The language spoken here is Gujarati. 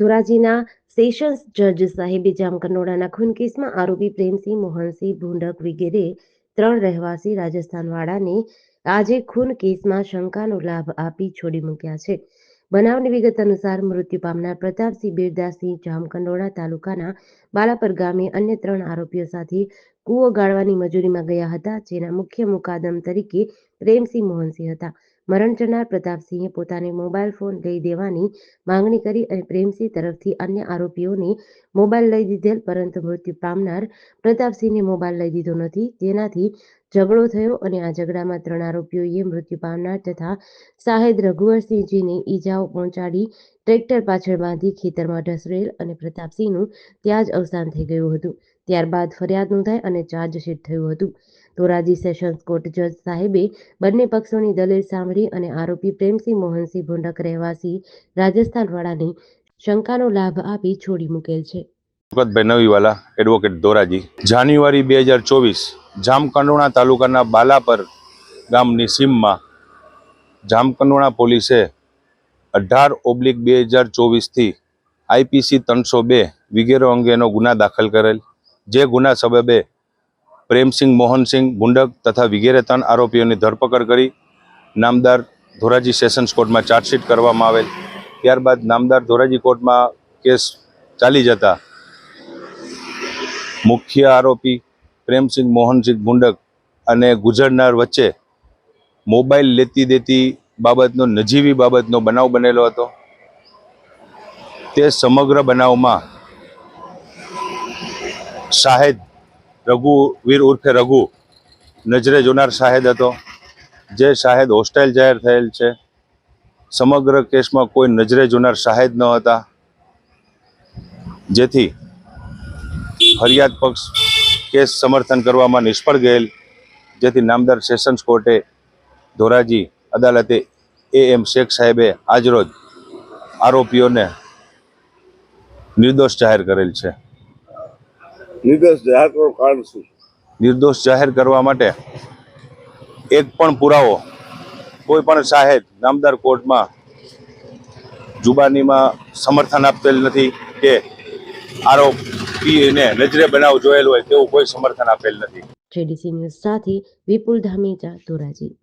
ધોરાજીના સેશન્સ જજ સાહેબે જામકંડોળાના ખૂન કેસમાં આરોપી પ્રેમસિંહ મોહનસિંહ ભૂંડક વગેરે ત્રણ રહેવાસી રાજસ્થાનવાળાને આજે ખૂન કેસમાં શંકાનો લાભ આપી છોડી મૂક્યા છે. બનાવની વિગત અનુસાર મૃત્યુ પામનાર પ્રતાપસિંહ બિરદાસિંહ જામકંડોળા તાલુકાના બાલાપર ગામે અન્ય ત્રણ આરોપીઓ સાથે કૂવો ગાળવાની મજૂરીમાં ગયા હતા, જેના મુખ્ય મુકાદમ તરીકે પ્રેમસિંહ મોહનસિંહ હતા. મરણ જનાર પ્રતાપસિંહે પોતાને મોબાઈલ ફોન લઈ દેવાની માંગણી કરી અને પ્રેમસિંહ તરફથી અન્ય આરોપીઓને મોબાઈલ લઈ દીધેલ, પરંતુ મૃત્યુ પામનાર પ્રતાપસિંહને મોબાઈલ લઈ દીધો નથી. જેનાથી ઝઘડો થયો અને આ ઝઘડામાં ત્રણ આરોપીઓએ મૃત્યુ પામનાર તથા સાહેદ રઘુવરસિંહજીને ઈજાઓ પહોંચાડી ટ્રેક્ટર પાછળ બાંધી ખેતરમાં ઢસરેલ અને પ્રતાપસિંહનું ત્યાં જ અવસાન થઈ ગયું હતું. ત્યારબાદ ફરિયાદ નોંધાઈ અને ચાર્જશીટ થયું હતું. ધોરાજી સેશન્સ કોર્ટ જજ સાહેબે બંને પક્ષોની દલીલ સાંભળી અને આરોપી પ્રેમસિંહ મોહનસિંહ ભૂંડક રહેવાસી રાજસ્થાનવાળાને શંકાનો લાભ આપી છોડી મૂકેલ છે. ભગતભાઈ નવીવાલા એડવોકેટ ધોરાજી. જાન્યુઆરી બે હજાર ચોવીસ જામકંડોણા તાલુકાના બાલાપર ગામની સીમમાં જામકંડોણા પોલીસે અઢાર ઓબ્લિક બે હજાર ચોવીસથી આઈપીસી ત્રણસો બે વગેરે અંગેનો ગુના દાખલ કરેલ, જે ગુના સબબે પ્રેમસિંહ, મોહનસિંહ ગુંડક તથા વગેરે ત્રણ આરોપીઓની ધરપકડ કરી નામદાર ધોરાજી સેશન્સ કોર્ટમાં ચાર્જશીટ કરવામાં આવેલ. ત્યારબાદ નામદાર ધોરાજી કોર્ટમાં કેસ ચાલી જતા મુખ્ય આરોપી પ્રેમસિંહ મોહનસિંહ ગુંડક અને ગુજરનાર વચ્ચે મોબાઈલ લેતી દેતી બાબતનો, નજીવી બાબતનો બનાવ બનેલો હતો. તે સમગ્ર બનાવમાં શાહેદ રઘુવીર ઉર્ફે રઘુ નજરે જોનાર શાહેદ હતો, જે શાહેદ હોસ્ટેલ જાહેર થયેલ છે. સમગ્ર કેસમાં કોઈ નજરે જોનાર શાહેદ ન હતા. જેથી ફરિયાદ પક્ષ કેસ સમર્થન કરવામાં નિષ્ફળ ગયેલ જેથી નામદાર સેશન્સ કોર્ટે ધોરાજી અદાલતે એ એમ શેખ સાહેબે આજરોજ આરોપીઓને નિર્દોષ જાહેર કરેલ છે. નિર્દોષ જાહેર કરવાનું કારણ શું? નિર્દોષ જાહેર કરવા માટે એક પણ પુરાવો કોઈ પણ સાહેબ નામદાર કોર્ટમાં જુબાનીમાં સમર્થન આપેલ નથી કે આરોપીને નજરે બનાવ જોયેલ હોય તેવું કોઈ સમર્થન આપેલ નથી. જેડીસી ન્યૂઝ સાથે વિપુલ ધામેચા ધોરાજી.